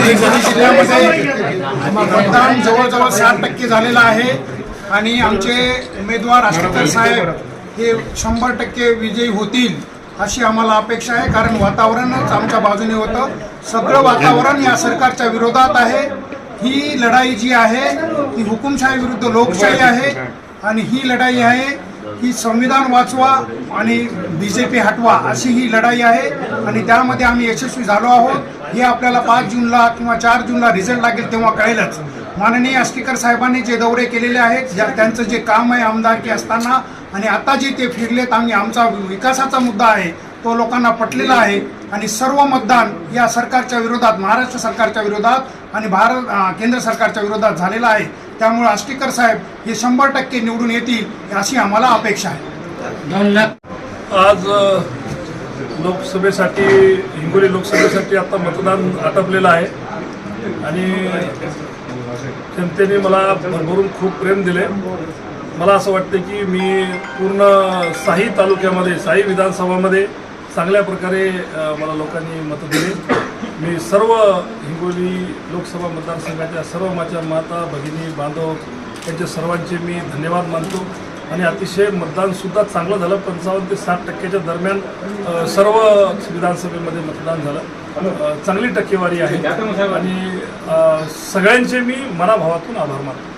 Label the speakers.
Speaker 1: जिल्ह्यामध्ये मतदान जवळजवळ साठ टक्के झालेलं आहे आणि आमचे उमेदवार आष्टीकर साहेब हे शंभर टक्के विजयी होतील अशी आम्हाला अपेक्षा आहे. कारण वातावरणच आमच्या बाजूने होतं. सगळं वातावरण या सरकारच्या विरोधात आहे. ही लढाई जी आहे ती हुकुमशाही विरुद्ध लोकशाही आहे आणि ही लढाई आहे. ही संविधान वाचवा आणि बी जे पी हटवा अशी ही लढाई आहे. आणि त्यामध्ये आम्ही यशस्वी झालो आहोत. हे आपल्याला पाच जूनला किंवा चार जूनला रिझल्ट लागेल तेव्हा कळेलच. माननीय स्पीकर साहेबांनी जे दौरे केलेले आहेत ज्या त्यांचं जे काम आहे आमदारकी असताना आणि आता जे ते फिरलेत आम्ही आमचा विकासाचा मुद्दा आहे तो लोकांना पटलेला आहे. आणि सर्व मतदान या सरकारच्या विरोधात महाराष्ट्र सरकारच्या विरोधात आणि भारत केंद्र सरकारच्या विरोधात झालेलं आहे. त्यामुळे आष्टीकर साहेब हे शंभर टक्के निवडून येतील अशी आम्हाला अपेक्षा आहे.
Speaker 2: धन्यवाद. आज लोकसभेसाठी हिंगोली लोकसभेसाठी आता मतदान आटपलेलं आहे. आणि जनतेने मला भरभरून खूप प्रेम दिले. मला असं वाटतं की मी पूर्ण साही तालुक्यामध्ये साही विधानसभामध्ये चांगल्या प्रकारे मला लोकांनी मतं दिली. मी सर्व हिंगोली लोकसभा मतदारसंघाच्या सर्व माझ्या माता भगिनी बांधव यांच्या सर्वांचे मी धन्यवाद मानतो. आणि अतिशय मतदानसुद्धा चांगलं झालं. पंचावन्न ते साठ टक्क्याच्या दरम्यान सर्व विधानसभेमध्ये मतदान झालं. चांगली टक्केवारी आहे. आणि सगळ्यांचे मी मनाभावातून आभार मानतो.